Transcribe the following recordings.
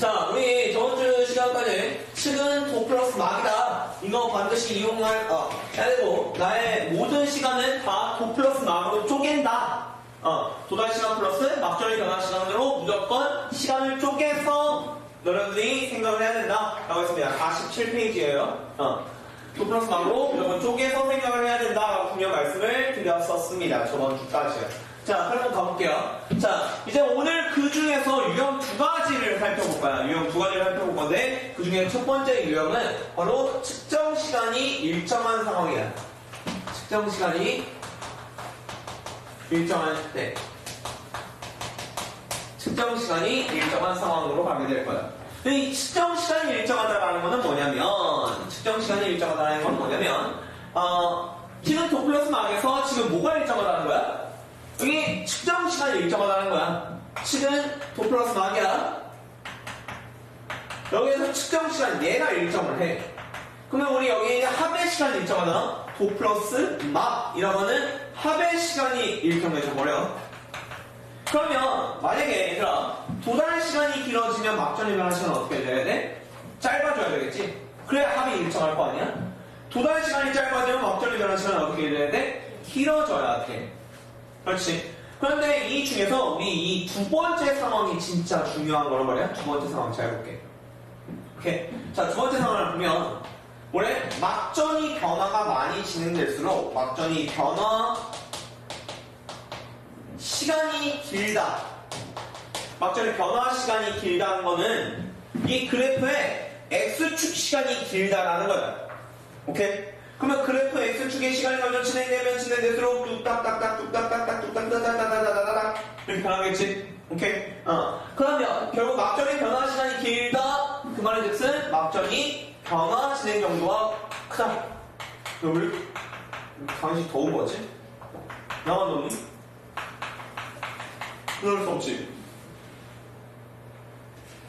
자, 우리 저번 주 시간까지 측은 도 플러스 막이다. 이거 반드시 이용할, 어, 해야 되고, 나의 모든 시간은 다 도 플러스 막으로 쪼갠다. 어, 도달 시간 플러스 막절의 변화 시간으로 무조건 시간을 쪼개서 너희들이 생각을 해야 된다. 라고 했습니다. 47페이지예요. 어. 도 플러스 막으로 무조건 쪼개서 생각을 해야 된다. 라고 분명 말씀을 드렸었습니다. 저번 주까지요. 자, 그럼 가볼게요. 자, 이제 오늘 그 중에서 유형 두 가지를 살펴볼 거야. 유형 두 가지를 살펴볼 건데, 그 중에 첫 번째 유형은 바로 측정 시간이 일정한 상황이야. 측정 시간이 일정한 때. 측정 시간이 일정한 상황으로 가게 될 거야. 이 측정 시간이 일정하다라는 거는 뭐냐면, 측정 시간이 일정하다는 건 뭐냐면, 어, 지금 도플러스 막에서 지금 뭐가 일정하다는 거야? 여기 측정 시간이 일정하다는 거야. 측은 도 플러스 막이야. 여기에서 측정 시간 얘가 일정을 해. 그러면 우리 여기 합의 시간이 일정하잖아. 도 플러스 막이라고 하는 합의 시간이 일정해져 버려. 그러면 만약에 얘들아 도달 시간이 길어지면 막전의 변화 시간은 어떻게 해줘야 돼? 짧아져야 되겠지. 그래야 합이 일정할 거 아니야? 도달 시간이 짧아지면 막전의 변화 시간은 어떻게 해줘야 돼? 길어져야 돼. 그렇지. 그런데 이 중에서 우리 이 두 번째 상황이 진짜 중요한 거란 말이야. 두 번째 상황 잘 볼게. 오케이. 자, 두 번째 상황을 보면 원래 막전이 변화가 많이 진행될수록 막전이 변화 시간이 길다. 막전의 변화 시간이 길다는 거는 이 그래프의 x축 시간이 길다라는 거야. 오케이? 그러면 그래프 x축의 시간이 점점 진행되면 진행될수록 뚝딱딱딱 뚝딱딱딱 뚝딱딱딱딱딱딱 이렇게 변하겠지? 오케이? 어. 그러면 결국 막전의 변화 시간이 길다 그 말인 즉슨 막전이 변화 진행 정도가 크다. 왜 당신 더운 거지? 나만 더니? 그럴 수 없지.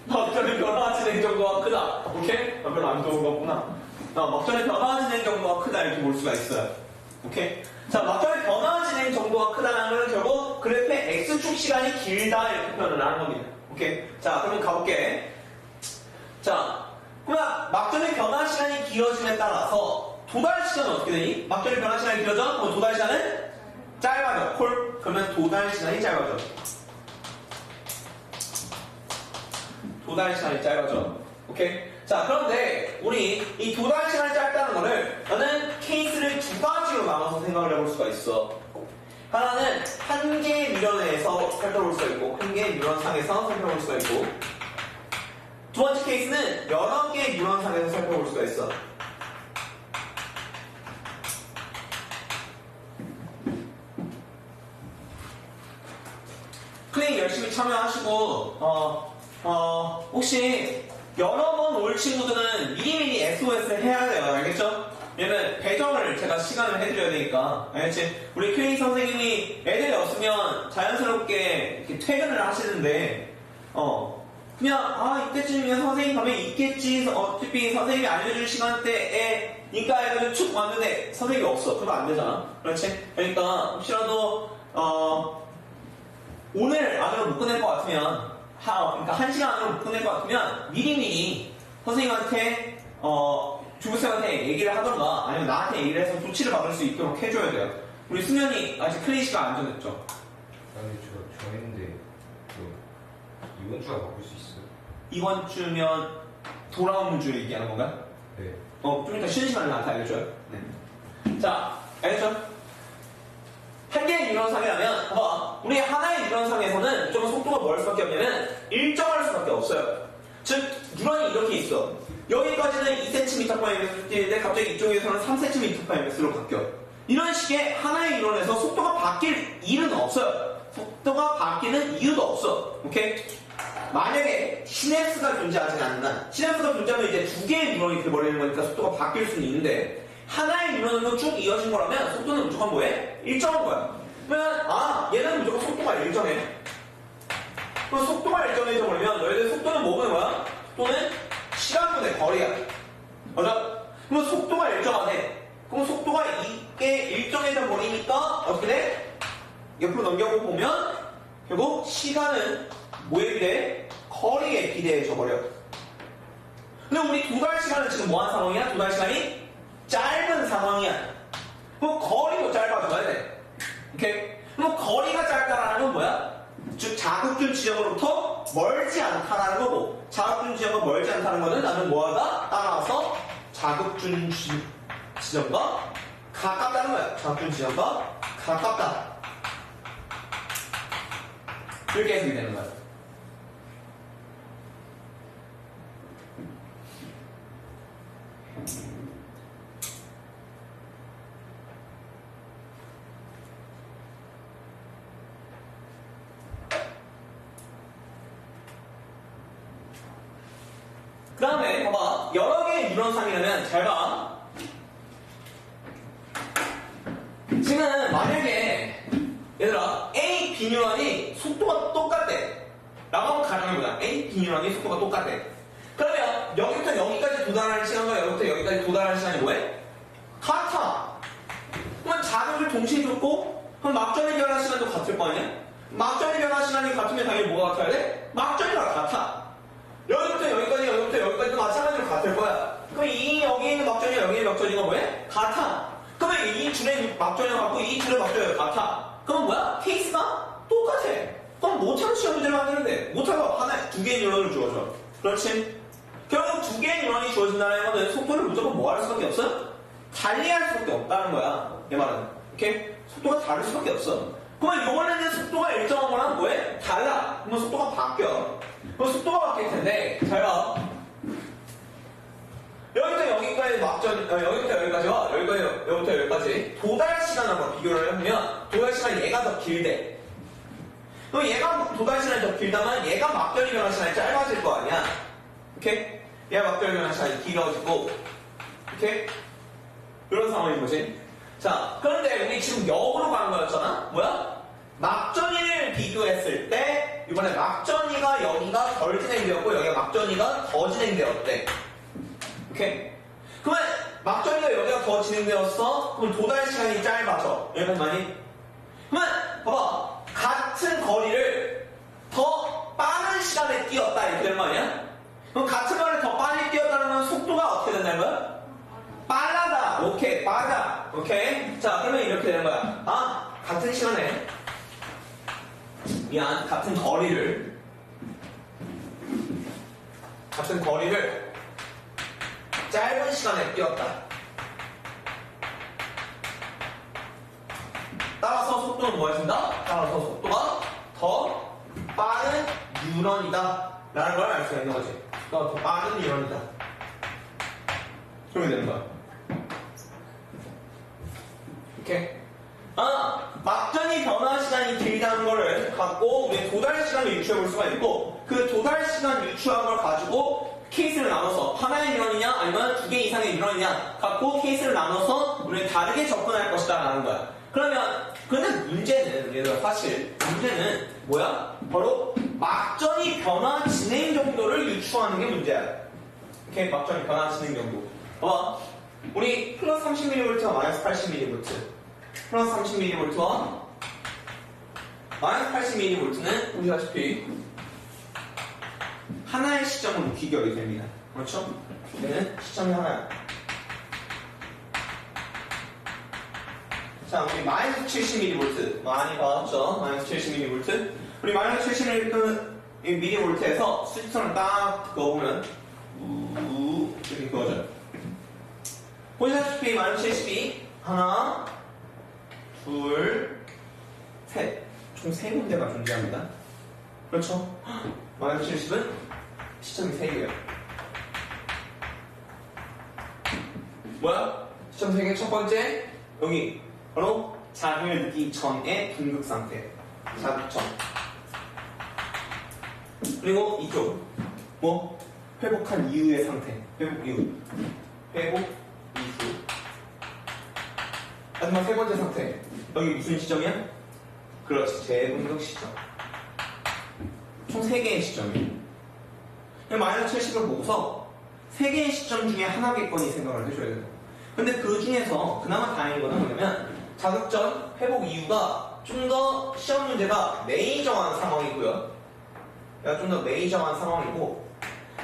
막전의 변화 진행 정도가 크다. 오케이? 나 별로 안 좋은 거구나. 어, 막전의 변화 진행 정도가 크다 이렇게 볼 수가 있어요. 오케이? 자, 막전의 변화 진행 정도가 크다는 건 결국 그래프의 x축 시간이 길다 이렇게 표현을 하는 겁니다. 오케이? 자, 그러면 가볼게. 자, 그러면 막전의 변화 시간이 길어짐에 따라서 도달 시간은 어떻게 되니? 막전의 변화 시간이 길어져? 그럼 도달 시간은 짧아져. 콜? 그러면 도달 시간이 짧아져. 도달 시간이 짧아져. 오케이? 자, 그런데 우리 이 도달 시간이 짧다는 거를 나는 케이스를 두 가지로 나눠서 생각을 해볼 수가 있어. 하나는 한 개의 유런에서 살펴볼 수가 있고, 한 개의 유런상에서 살펴볼 수가 있고, 두 번째 케이스는 여러 개의 유런상에서 살펴볼 수가 있어. 클릭 열심히 참여하시고, 어, 어, 혹시 여러 번 올 친구들은 미리미리 SOS를 해야 돼요. 알겠죠? 얘는 배정을 제가 시간을 해드려야 되니까. 알겠지? 우리 클릭 선생님이 애들이 없으면 자연스럽게 퇴근을 하시는데, 어, 그냥, 아, 이때쯤이면 선생님 가면 있겠지. 어차피 선생님이 알려줄 시간대에, 니까 애들은 축 왔는데 선생님이 없어. 그러면 안 되잖아. 그렇지? 그러니까 혹시라도, 어, 오늘 안으로 못 끝낼 것 같으면 하, 그러니까 한 시간 안으로 못 끝낼 것 같으면 미리미리 선생님한테 어 주부쌤한테 얘기를 하던가 아니면 나한테 얘기를 해서 조치를 받을 수 있도록 해줘야 돼요. 우리 수면이 아직 클래시가 안 정했죠. 아니 저 정했는데 그 이번 주가 바꿀 수 있어요? 이번 주면 돌아오는 주 얘기하는 건가요? 네. 어, 좀 이따 쉬는 시간을 나한테 알려줘요. 네. 자, 알겠죠? 한 개의 유런상이라면, 봐봐. 우리 하나의 유런상에서는 뭐할 수밖에 없냐면, 일정할 수밖에 없어요. 즉, 유런이 이렇게 있어. 여기까지는 2cm/ms로 뛰는데, 갑자기 이쪽에서는 3cm/ms로 바뀌어. 이런 식의 하나의 유런에서 속도가 바뀔 일은 없어요. 속도가 바뀌는 이유도 없어. 오케이? 만약에 시냅스가 존재하지 않는 시냅스가 존재하면 이제 두 개의 뉴런이 돼버리는 거니까 속도가 바뀔 수는 있는데 하나의 뉴런으로 쭉 이어진 거라면 속도는 무조건 뭐해? 일정한 거야. 그러면 아 얘는 무조건 속도가 일정해. 그럼 속도가 일정해져 버리면 너희들 속도는 뭐 보는 거야? 속도는 시간분의 거리야. 맞아? 그럼 속도가 일정하네. 그럼 속도가 이게 일정해져 버리니까 어떻게 돼? 옆으로 넘겨보고 보면 결국 시간은 뭐에 비례해? 거리에 비례해져 버려. 근데 우리 두 달 시간은 지금 뭐한 상황이야? 두 달 시간이 짧은 상황이야. 그럼 거리도 짧아져야 돼. 오케이? 그럼 거리가 짧다라는 건 뭐야? 즉 자극준 지점으로부터 멀지 않다라는 거고 자극준 지점과 멀지 않다는 거는 나는 뭐하다? 따라서 자극준 지, 지점과 가깝다는 거야. 자극준 지점과 가깝다. 이렇게 해석이 되는 거야. 그 다음에 봐봐 여러 개의 유런상이라면 잘 봐. 지금 만약에 얘들아 A B 뉴런이 속도가 똑같대 라고 하면 가정해 보자 A B 뉴런이 속도가 똑같대 그러면 여기부터 여기까지 도달하는 시간과 여기부터 여기까지 도달하는 시간이 뭐해? 같아 그러면 자극을 동시에 줬고 그럼 막전의 변화 시간도 같을 거 아니야? 막전의 변화 시간이 같으면 당연히 뭐가 같아야 돼? 막전이랑 같아 여기부터 여기까지 여기부터 여기까지도 마찬가지로 같을 거야. 그럼 이 여기 있는 막전이와 여기 있는 막전이가 뭐해? 같아. 그러면 이 줄의 막전이가 같고 이 줄의 막전이가 같아. 그럼 뭐야? 케이스가 똑같아. 그럼 못하는 시험 문제를 만드는데 못하고 하나 두 개의 뉴런을 주어줘. 그렇지? 결국 두 개의 뉴런이 주어진다는 거는 속도를 무조건 뭐 할 수밖에 없어? 달리할 수밖에 없다는 거야. 내 말은. 오케이? 속도가 다를 수밖에 없어. 그러면 이번에는 속도가 일정한 거랑 뭐해? 달라. 그러면 속도가 바뀌어. 그럼 속도가 바뀔 텐데, 잘 봐. 막전, 어, 여기부터 여기까지와 여기까지, 여기부터 여기까지 도달 시간하고 비교를 해보면 도달 시간이 얘가 더 길대. 그럼 얘가 도달 시간이 더 길다면 얘가 막전이 변화 시간이 짧아질 거 아니야. 오케이? 얘가 막전이 변화 시간이 길어지고, 오케이? 이런 상황인 거지. 자, 그런데 우리 지금 역으로 가는 거였잖아? 뭐야? 막전이를 비교했을 때, 이번에 막전이가 여기가 덜 진행되었고, 여기가 막전이가 더 진행되었대. 오케이? 그러면 막전이가 여기가 더 진행되었어? 그럼 도달 시간이 짧아져. 여기까지 많이? 그러면, 봐봐. 같은 거리를 더 빠른 시간에 뛰었다. 이렇게 되는 거 아니야? 그럼 같은 거리를 더 빨리 뛰었다는 건 속도가 어떻게 된다는 거야? 빨라다. 오케이, 빠르다. 오케이. 자, 그러면 이렇게 되는 거야. 아, 같은 시간에 미안, 같은 거리를 같은 거리를 짧은 시간에 뛰었다. 따라서 속도는 뭐였습니다? 따라서 속도가 더 빠른 뉴런이다. 라는 걸 알 수가 있는 거지. 속도가 더 빠른 뉴런이다. 그렇게 되는 거야. 오케이. 아, 막전이 변화 시간이 길다는 거를 갖고 우리 도달 시간을 유추해 볼 수가 있고 그 도달 시간 유추한 걸 가지고 케이스를 나눠서 하나의 유런이냐 아니면 두 개 이상의 유런이냐 갖고 케이스를 나눠서 우리는 다르게 접근할 것이다 라는 거야. 그러면 근데 문제는 얘들아 사실 문제는 뭐야? 바로 막전이 변화 진행 정도를 유추하는 게 문제야. 오케이 막전이 변화 진행 정도. 봐봐. 우리 플러스 30mV와 마이너스 80mV 플러스 30mV와 마이너스 80mV는 우리 아시피 하나의 시점으로 귀결이 됩니다. 그렇죠? 얘는 시점이 하나야. 자, 우리 마이너스 70mV 많이 봤죠? 마이너스 70mV 우리 마이너스 70mV에서 수직선을 딱 그어보면 우 이렇게 그어져요. 보시다시피 마이너스 72 하나 둘, 셋. 총 세 군데가 존재합니다. 그렇죠? 마이너스 70은 시점이 3개예요. 뭐야? 시점 3개 첫 번째, 여기 바로 자극을 느끼기 전의 둔극 상태. 자극 전. 그리고 이쪽, 뭐? 회복한 이후의 상태. 회복 이후. 회복 이후. 마지막 세 번째 상태. 여기 무슨 시점이야? 그렇지, 재분석 시점. 총세 개의 시점이에요. 마이너스 70을 보고서 세 개의 시점 중에 하나겠거니 생각을 해줘야 돼요. 근데 그 중에서 그나마 다행인 거는 뭐냐면 자극전 회복 이유가 좀 더 시험 문제가 메이저한 상황이고요. 좀 더 메이저한 상황이고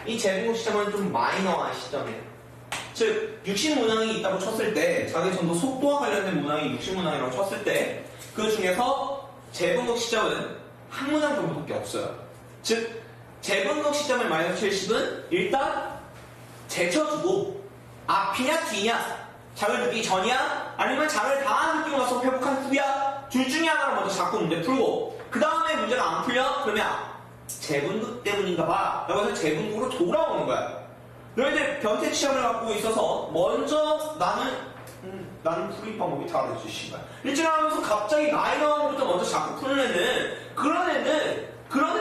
이 제공국 시점은 좀 마이너한 시점이에요. 즉 육신 문항이 있다고 쳤을 때 자기 전도 속도와 관련된 문항이 육신 문항이라고 쳤을 때 그 중에서 제분국 시점은 한 문항 정도밖에 없어요. 즉 제분국 시점의 마이너스 70은 일단 제쳐주고 앞이냐 뒤냐 장을 듣기 전이야? 아니면 장을 다 듣고 나서 회복한 후야? 둘 중에 하나를 먼저 잡고 문제 풀고 그 다음에 문제가 안 풀려? 그러면 재분국 때문인가 봐. 라고 해서 재분국으로 돌아오는 거야. 너희들 변태 시험을 갖고 있어서 먼저 나는 음, 나는 풀이 방법이 다르지 씨발 일찍 하면서 갑자기 마이너부터 먼저 자꾸 푸는 애는 그런 애는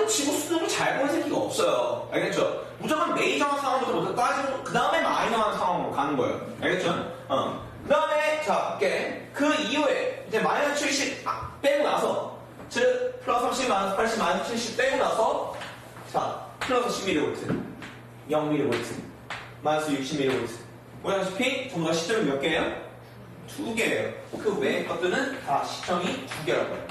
애 치고 수능을 잘 보는 새끼가 없어요 알겠죠? 무조건 메이저한 상황부터 따지고 그 다음에 마이너한 상황으로 가는 거예요 알겠죠? 어. 그 다음에 자 볼게 그 이후에 이제 마이너스 70 아, 빼고 나서 즉 플러스 30 마이너스 80 마이너스 70 빼고 나서 자 플러스 10mV 0mV 마이너스 60mV 보다시피 전부 다 시점이 몇 개예요? 두 개예요 그 외의 것들은 다 시점이 두 개라고요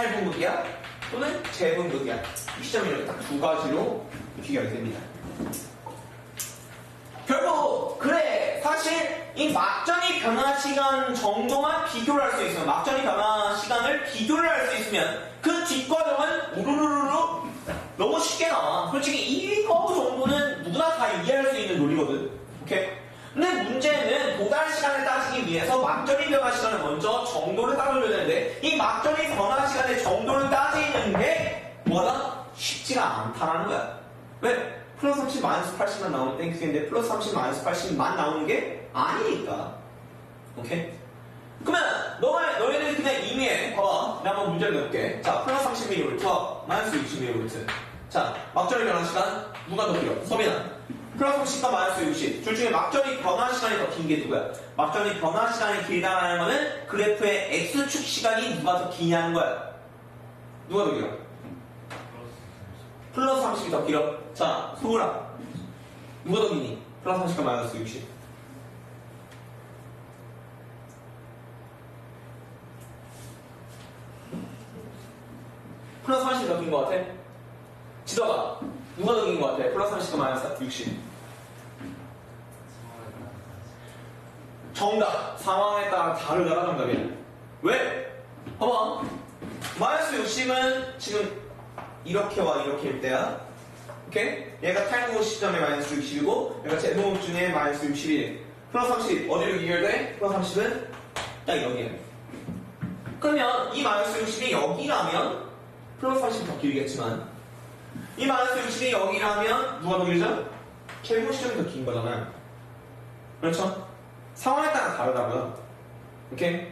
탈분극이야? 또는 재분극이야? 이 시점이 이렇게 딱 두 가지로 비교가 됩니다. 결국 그래 사실 이 막전이 변화 시간 정도만 비교를 할 수 있으면 막전이 변화 시간을 비교를 할 수 있으면 그 뒷과정은 우르르르르 너무 쉽게 나와. 솔직히 이거 정도는 누구나 다 이해할 수 있는 논리거든. 오케이? 근데 문제는 도달 시간을 따지기 위해서 막전이 변화 시간을 먼저 정도를 따져야 되는데 이 막전이 변화 시간의 정도를 따지는 게 뭐다? 쉽지가 않다라는 거야 왜? 플러스 30 마이너스 80만 나오는 땡큐인데 플러스 30 마이너스 80만 나오는 게 아니니까 오케이? 그러면 너네, 너희들 그냥 이미 해 봐봐 내가 한번 문제를 내볼게 자 플러스 30mV 마이너스 60mV 자 막전이 변화 시간 누가 더 길어? 서민아 플러스 30과 마이너스 60. 둘 중에 막전이 변화 시간이 더 긴 게 누구야? 막전이 변화 시간이 길다라는 거는 그래프의 x축 시간이 누가 더 기냐는 거야. 누가 더 길어? 플러스 30이 더 길어. 자, 소울아. 누가 더 기니? 플러스 30과 마이너스 60. 플러스 30이 더긴거 같아? 지도가. 누가 더긴거 같아? 플러스 30과 마이너스 60. 정답. 상황에 따라 다르다가 정답이야. 왜? 봐봐. 마이너스 60은 지금 이렇게와 이렇게일 때야. 오케이? 얘가 탈모 시점의 마이너스 60이고, 얘가 제노 중에 마이너스 61. 플러스 30. 어디로 이결돼? 플러스 30은 딱 여기야. 그러면 이 마이너스 60이 여기라면, 플러스 30이 더 길겠지만, 이 마이너스 60이 여기라면, 누가 더 길죠? 제노 시점이 더 긴 거잖아요. 그렇죠? 상황에 따라 다르다고요. 오케이?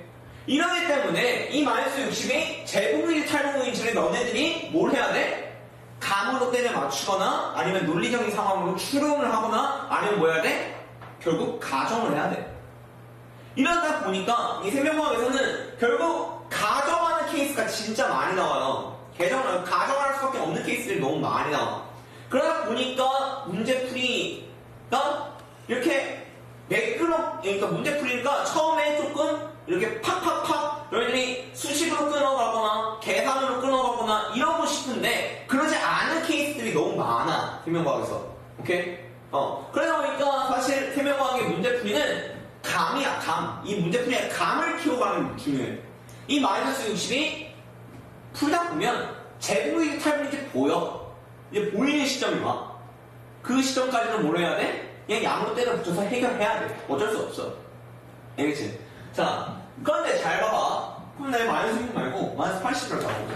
이러기 때문에 이 마이너스 60이 제곱무기 탈북무기인지를 너네들이 뭘 해야 돼? 감으로 때려 맞추거나 아니면 논리적인 상황으로 추론을 하거나 아니면 뭐 해야 돼? 결국 가정을 해야 돼. 이러다 보니까 이 세명과학에서는 결국 가정하는 케이스가 진짜 많이 나와요. 개정을 가정할 수밖에 없는 케이스들이 너무 많이 나와. 그러다 보니까 문제풀이가 이렇게 매끄럽, 그러니까 문제 풀이니까 처음에 조금 이렇게 팍팍팍 너희들이 수식으로 끊어가거나 계산으로 끊어가거나 이러고 싶은데 그러지 않은 케이스들이 너무 많아 태명과학에서. 오케이? 어. 그러다 보니까 사실 태명과학의 문제 풀이는 감이야 감 이 문제 풀이의 감을 키워가는 게 중요해. 이 마이너스 60이 풀다 보면 탈분이 이제 보여. 이제 보이는 시점이 와. 그 시점까지는 뭘 해야 돼? 그냥 양으로 때려 붙여서 해결해야 돼. 어쩔 수 없어. 알겠지? 자, 그런데 잘 봐봐. 그럼 내 마이너스 6 말고 마이너스 80을 잡아보자.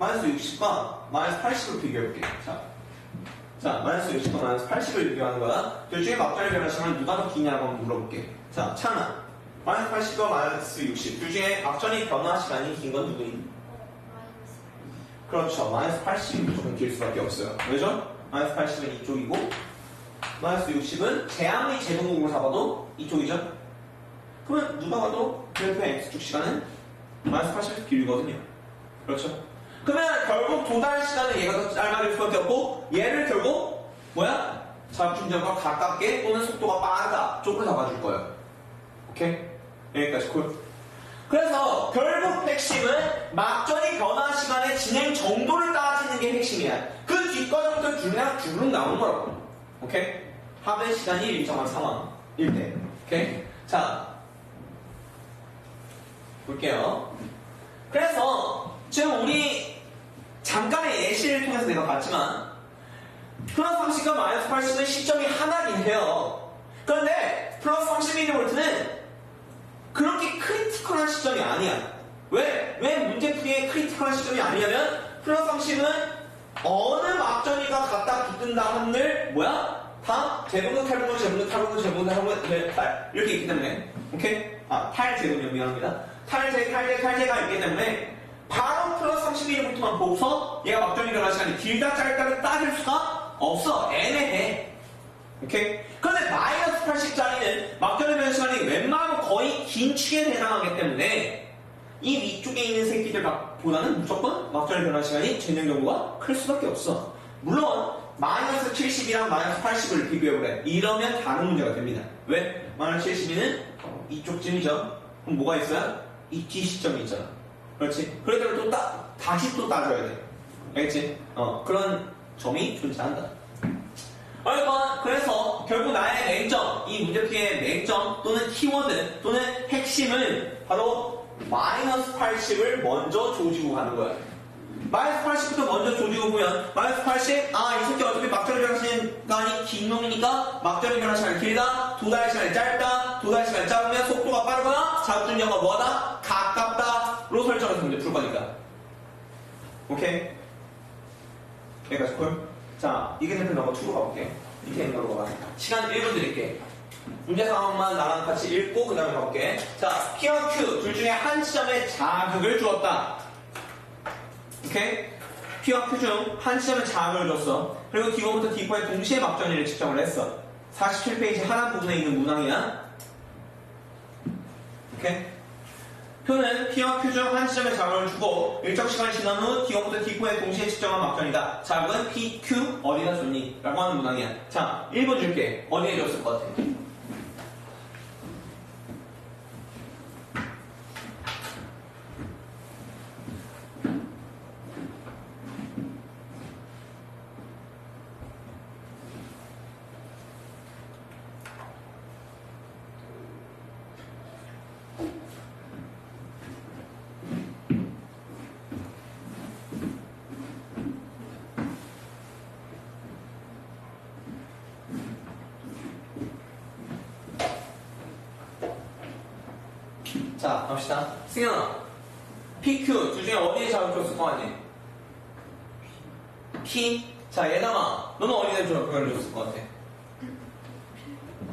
마이너스 60과 마이너스 80을 비교해볼게. 자, 자, 마이너스 60과 마이너스 80을 비교하는 거야. 둘 중에 막자를 변화시면 누가 더 기냐고 한번 물어볼게. 자, 찬아. 마이너스 80과 마이너스 60. 둘 중에 막전이 변화 시간이 긴 건 누구니? 그렇죠. 마이너스 80이 무조건 길 수밖에 없어요. 왜죠? 마이너스 80은 이쪽이고, 마이너스 60은 제한의 제곱목으로 잡아도 이쪽이죠? 그러면 누가 봐도 그래프의 x축 시간은 마이너스 80에서 길거든요. 그렇죠? 그러면 결국 도달 시간은 얘가 더 짧아질 수밖에 없고, 얘를 결국, 뭐야? 자충전과 가깝게 또는 속도가 빠르다 쪽으로 잡아줄 거예요. 오케이? 여기까지 콜. 그래서 결국 핵심은 막전이 변화 시간의 진행 정도를 따지는 게 핵심이야. 그 뒷과정부터 줄랑 줄로 나오는 거라고. 오케이? 합의 시간이 일정한 상황일 때. 오케이? 자, 볼게요. 그래서 지금 우리 잠깐의 예시를 통해서 내가 봤지만 플러스 30과 마이너스 80은 시점이 하나긴 해요. 그런데 플러스 30mV는 그렇게 크리티컬한 시점이 아니야. 왜? 왜 문제풀이의 크리티컬한 시점이 아니냐면 플러스 30은 어느 막전이가 갖다 붙든다 한들 뭐야? 다 제분근 탈분근 제분근 탈분근 제분근 탈분근 네, 탈 이렇게 있기 때문에 오케이? 아 탈제분요 미안합니다. 탈제 탈제 탈제가 있기 때문에 바로 플러스 31부터만 보고서 얘가 막전이 변화 시간이 길다 짧다를 따질 수가 없어 애매해 오케이? 그런데 마이너스 80짜리는 막전의 변화 시간이 웬만하면 거의 긴 축에 해당하기 때문에 이 위쪽에 있는 새끼들 보다는 무조건 막전의 변화 시간이 진행 경우가 클 수밖에 없어. 물론 마이너스 70이랑 마이너스 80을 비교해보래. 이러면 다른 문제가 됩니다. 왜? 마이너스 72는 이쪽 쯤이죠. 그럼 뭐가 있어요? 이 뒤 시점이 있잖아. 그렇지? 때문에 또 따, 다시 또 따져야 돼. 알겠지? 어, 그런 점이 존재한다. 어쨌건 그래서 결국 나의 맹점, 이 문제풀이의 맹점 또는 키워드 또는 핵심은 바로 마이너스 80을 먼저 조지고 가는 거야. 마이너스 80부터 먼저 조지고 보면 마이너스 80, 아 이 새끼 어차피 막절이 변화 시간이 긴 놈이니까 막절이 변화 시간이 길다, 도달 시간이 짧다, 도달 시간이 짧으면 속도가 빠르거나 자극준영과 뭐하다? 가깝다로 설정해서 문제 풀 거니까. 오케이? 여기까지 콜? 자, 이게 대표 넘버 2로 가볼게요. 밑에 있는 걸로 가봐. 시간 1분 드릴게. 문제 상황만 나랑 같이 읽고 그 다음에 가볼게. 자, P와 Q 둘 중에 한 시점에 자극을 주었다. 오케이? P와 Q 중한 시점에 자극을 줬어. 그리고 D1부터 D4의 동시에 막전이를 측정을 했어. 47페이지 하단 부분에 있는 문항이야. 오케이? 표는 P와 Q 중한 시점에 자극을 주고 일정 시간이 지난 후 D1부터 D4의 동시에 측정한 막전이다. 자극은 P, Q 어디다 줬니? 라고 하는 문항이야. 자, 1번 줄게. 어디에 줬을 것 같아? 자, 갑시다. 승현아. PQ 둘 중에 어디에 자극 줬을 것 같니? P. 자, 예담아. 너는 어디에 자극을 줬을 것 같아?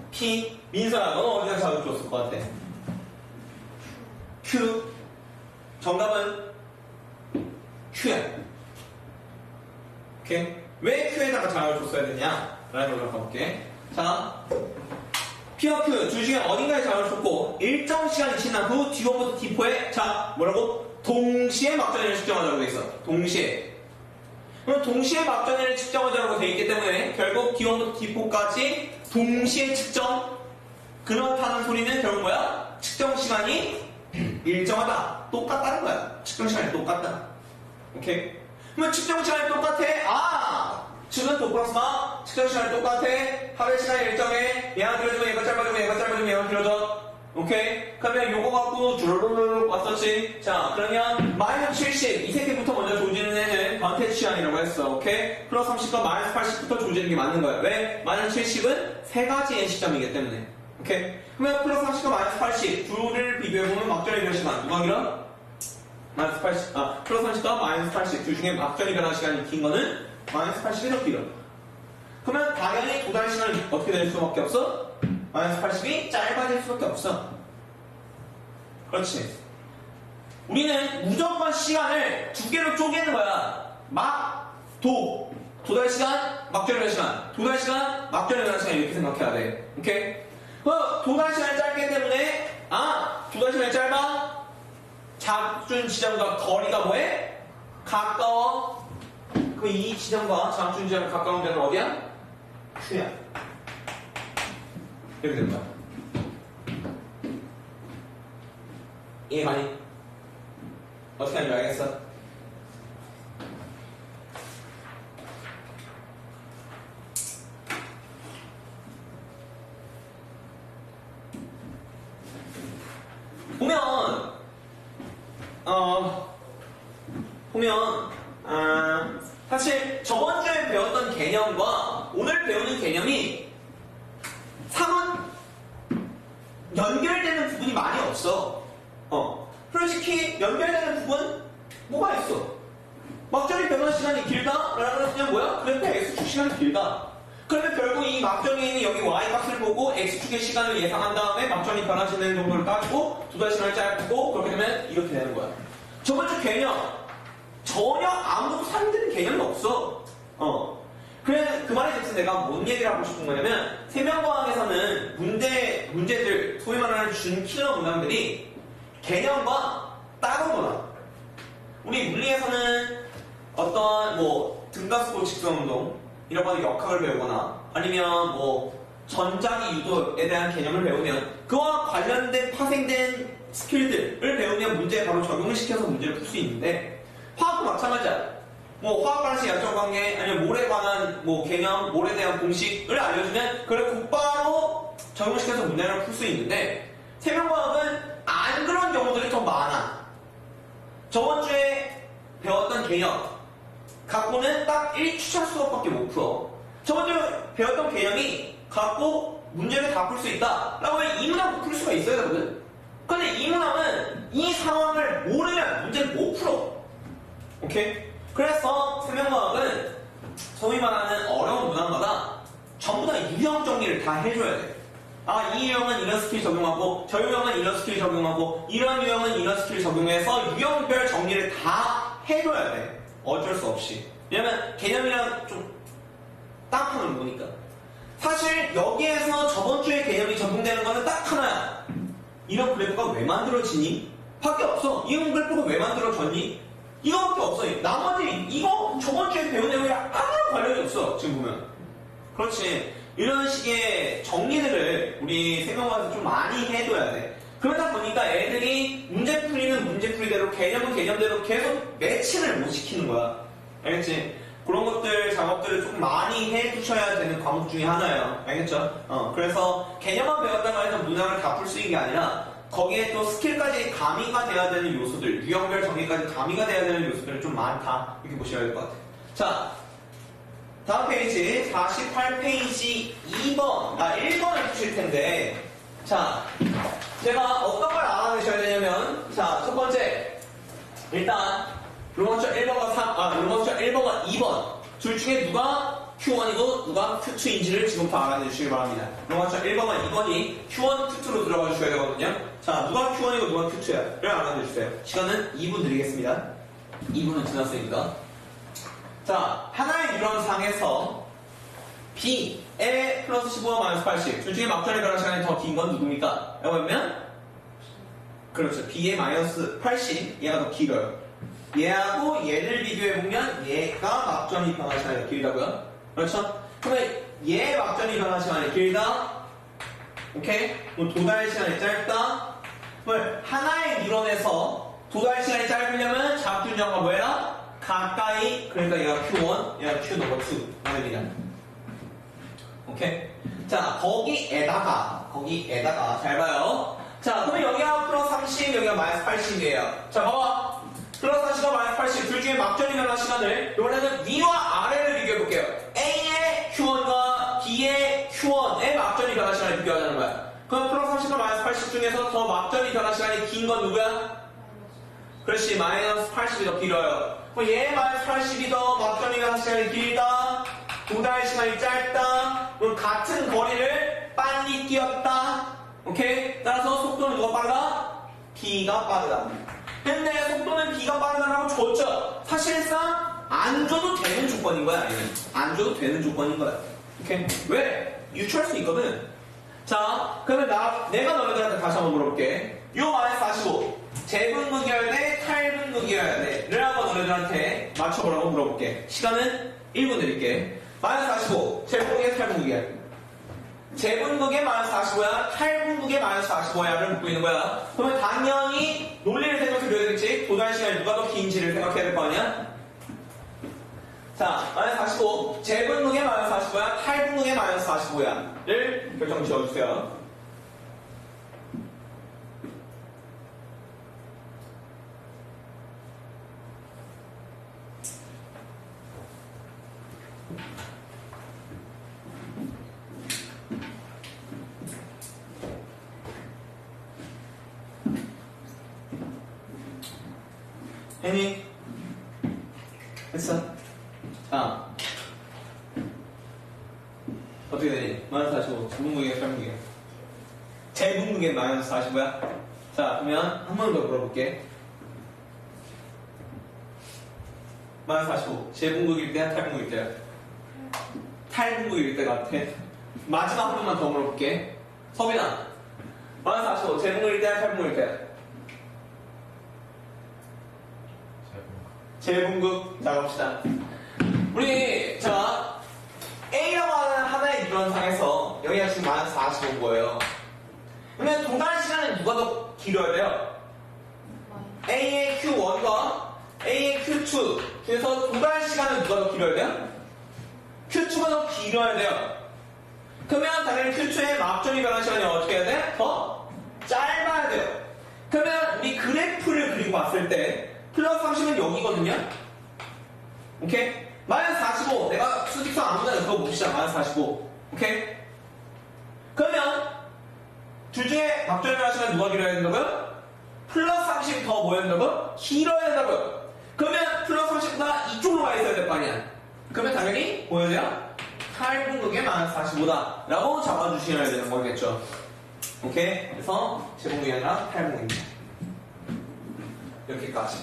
P. 민서야, 너는 어디에 자극 줬을 것 같아? Q. 정답은 Q야. 오케이? 왜 Q에다가 자극을 줬어야 되냐? 라는 걸 가볼게. 자, 둘 중에 어딘가에 자극을 줬고 일정 시간이 지난 후 D1부터 D4에 자 뭐라고? 동시에 막전이를 측정하자고 돼 있어. 동시에. 그럼 동시에 막전이를 측정하자고 돼 있기 때문에 결국 D1부터 D4까지 동시에 측정. 그렇다는 소리는 결국 뭐야? 측정 시간이 일정하다. 똑같다는 거야. 측정 시간이 똑같다. 오케이? 그러면 측정 시간이 똑같아. 아! 지금 독박스마 측정 시간이 똑같아. 하루의 시간이 일정해. 얘가 길어지면 얘가 짧아지면 얘가 짧아지면 얘가 길어져 오케이? 그러면 요거 갖고 주르르르 왔었지? 자 그러면 마이너스 70 이 새끼부터 먼저 조지는 애는 변태 취향이라고 했어. 오케이? 플러스 30과 마이너스 80부터 조지는 게 맞는 거야. 왜? 마이너스 70은 세 가지의 시점이기 때문에. 오케이? 그러면 플러스 30과 마이너스 80 둘을 비교해보면 막절의 변 시간? 누가 길어? 마이너스 80, 아, 플러스 30과 마이너스 80. 둘 중에 막전이 변화 시간이 긴 거는 마이너스 80이 더 길어. 그러면 당연히 도달 시간이 어떻게 될 수밖에 없어? 마이너스 80이 짧아질 수밖에 없어. 그렇지. 우리는 무조건 시간을 두 개로 쪼개는 거야. 막, 도. 도달 시간, 변화 시간. 도달 시간, 변화 시간 이렇게 생각해야 돼. 오케이? 그 도달 시간이 짧기 때문에, 아, 도달 시간이 짧아? 자준 지점과 거리가 뭐해? 가까워. 그이 지점과 자준 지점이 가까운 데는 어디야? Q야. 이렇게 된다. 이해 가니? 어떻게 하는지 알겠어? 보면 어 보면 아, 사실 저번 주에 배웠던 개념과 오늘 배우는 개념이 상은 연결되는 부분이 많이 없어. 어. 솔직히 연결되는 부분 뭐가 있어? 막전이 변화 시간이 길다? 라는 그냥 뭐야? 그래프 x축 시간이 길다. 그러면 결국 이 막전에 있는 여기 y값을 보고 x축의 시간을 예상한 다음에 막전이 변화시는 정도를 따지고 두달 시간을 짧고 그렇게 되면 이렇게 되는 거야. 저번 주 개념 전혀 아무도 상대는 개념이 없어. 어. 그래, 그 말에 대해서 내가 뭔 얘기를 하고 싶은 거냐면, 세명과학에서는 문제, 문제들, 소위 말하는 준킬러 문항들이 개념과 따로 놀아. 우리 물리에서는 어떤 뭐 등가스포 직선운동 이런 거는 역학을 배우거나 아니면 뭐 전자기 유도에 대한 개념을 배우면 그와 관련된 파생된 스킬들을 배우면 문제에 바로 적용을 시켜서 문제를 풀 수 있는데 화학도 마찬가지야. 뭐 화학 반응식 약적 관계 아니면 몰에 관한 뭐 개념, 몰에 대한 공식을 알려주면 그걸 곧바로 적용시켜서 문제를 풀 수 있는데 세명과학은 안 그런 경우들이 더 많아. 저번 주에 배웠던 개념 갖고는 딱 1주차 수업밖에 못 풀어. 저번 주에 배웠던 개념이 갖고 문제를 다 풀 수 있다. 라고 하면 이 문항도 풀 수가 있어야 되거든. 근데 이 문항은 이 상황을 모르면 문제를 못 풀어. 오케이? 그래서 세명과학은 소위 말하는 어려운 문항마다 전부 다 유형 정리를 다 해줘야 돼. 아, 이 유형은 이런 스킬 적용하고, 저 유형은 이런 스킬 적용하고, 이런 유형은 이런 스킬 적용해서 유형별 정리를 다 해줘야 돼. 어쩔 수 없이. 왜냐면 개념이랑 좀 딱하면 뭐니까. 사실 여기에서 저번 주에 개념이 적용되는 거는 딱 하나야. 이런 그래프가 왜 만들어지니? 밖에 없어. 이런 그래프가 왜 만들어졌니? 이거밖에 없어. 나머지 이거 저번 주에 배운 내용이랑 아무런 관련이 없어. 지금 보면. 그렇지. 이런 식의 정리들을 우리 세명과에서 좀 많이 해둬야 돼. 그러다 보니까 애들이 문제 풀이는 문제 풀이대로 개념은 개념대로 계속 매칭을 못 시키는 거야. 알겠지? 그런 것들, 작업들을 조금 많이 해 두셔야 되는 과목 중에 하나예요. 알겠죠? 어, 그래서 개념만 배웠다고 해서 문항을 다 풀 수 있는 게 아니라 거기에 또 스킬까지 가미가 돼야 되는 요소들, 유형별 정리까지 가미가 돼야 되는 요소들이 좀 많다. 이렇게 보셔야 될 것 같아요. 자, 다음 페이지 48페이지 2번 아 1번을 푸실 텐데 자 제가 어떤 걸 알아내셔야 되냐면 자 첫 번째 일단 로마처 1번과 3, 아 로마처 1번과 2번 둘 중에 누가 Q1이고 누가 Q2인지를 지금부터 알아내주시기 바랍니다 로마처 1번과 2번이 Q1, Q2로 들어가 주셔야 되거든요 자 누가 Q1이고 누가 Q2야 를 알아내주세요 시간은 2분 드리겠습니다 2분은 지났으니까 자, 하나의 유런상에서 B에 플러스 15와 마이너스 80. 둘 중에 막전의 변화 시간이 더 긴 건 누굽니까? 라고 하면, 그렇죠. B의 마이너스 80, 얘가 더 길어요. 얘하고 얘를 비교해보면 얘가 막전이 변화 시간이 더 길다고요? 그렇죠? 그러면 얘 막전이 변화 시간이 길다? 오케이? 그럼 도달 시간이 짧다? 그러면 하나의 뉴런에서 도달 시간이 짧으려면 작균형과 뭐해라? 가까이 그러니까 얘가 Q1, 얘가 Q 넘버 2가 됩니다. 오케이? 자 거기에다가 거기에다가 잘 봐요. 자 그러면 여기가 플러스 30, 여기가 마이너스 80이에요. 자 봐봐. 플러스 40과 마이너스 80, 둘 중에 막전이 변화 시간을 이번에는 위와 아래를 비교해 볼게요. Q1과 B의 Q1의 막전이 변화 시간을 비교하자는 거야. 그럼 플러스 30과 마이너스 80 중에서 더 막전이 변화 시간이 긴 건 누구야? 그렇지 마이너스 80이 더 길어요. 그럼 얘 마이너스 80이 더 막전이 변화 시간이 길다. 도달 시간이 짧다. 그럼 같은 거리를 빨리 뛰었다. 오케이? 따라서 속도는 누가 빠르다? B가 빠르다. 근데 속도는 B가 빠르다라고 줬죠. 사실상 안 줘도 되는 조건인 거야. 얘는. 안 줘도 되는 조건인 거야. 오케이? 왜? 유추할 수 있거든. 자, 그러면 나, 내가 너희들한테 다시 한번 물어볼게. 요 마이너스 45. 재분무기여야 돼? 탈분무기여야 돼? 를 한번 너희들한테 맞춰보라고 물어볼게. 시간은 1분 드릴게. 마이너스 45. 재분무기야, 탈분무기야? 재분무기에 마이너스 45야, 탈분무기에 마이너스 45야를 묻고 있는 거야. 그러면 당연히 논리를 생각해 줘야 되겠지? 도달 시간이 누가 더 긴지를 생각해야 될 거 아니야? 자, 마이너스 45. 제분능의 마이너스 45야, 탈분능의 마이너스 45야. 를 결정 지어주세요. 혜니 했어? 자 어떻게 되니? 마이너스 45 제분무게 설무게 제분무게 마이너스 45야? 자 그러면 한 번 더 물어볼게. 마이너스 45 제분무기일 때야? 탈분무기일 때야? 탈분무기일 때 같아. 마지막 한 번만 더 물어볼게. 서빈아 마이너스 45 제분무기일 때야? 탈분무기일 때야? 재분급 자 갑시다. 우리 자 A라고 하는 하나의 유런상에서 여기가 지금 마이너스 45인 거예요 누가 더 길어야 돼요? A의 Q1과 A의 Q2 그래서 동달 시간은 누가 더 길어야 돼요? Q2가 더 길어야 돼요 그러면 당연히 Q2의 막점이 변한 시간이 어떻게 해야 돼? 더 짧아야 돼요 그러면 우리 그래프를 그리고 봤을 때 플러스 30은 여기거든요. 오케이? 마이너스 45. 내가 수직선 아무데나 그거 봅시다. 마이너스 45. 오케이? 그러면 둘 중에 박정희 하시면 누가 길어야 된다고요? 플러스 30이 더 뭐야 된다고요? 길어야 된다고요. 그러면 플러스 30보다 이쪽으로 가 있어야 될 거 아니야. 그러면 당연히 뭐여야 돼요? 8분극에 마이너스 45다. 라고 잡아주셔야 되는 거겠죠. 오케이? 그래서 제공이 아니라 8분극입니다. 이렇게까지.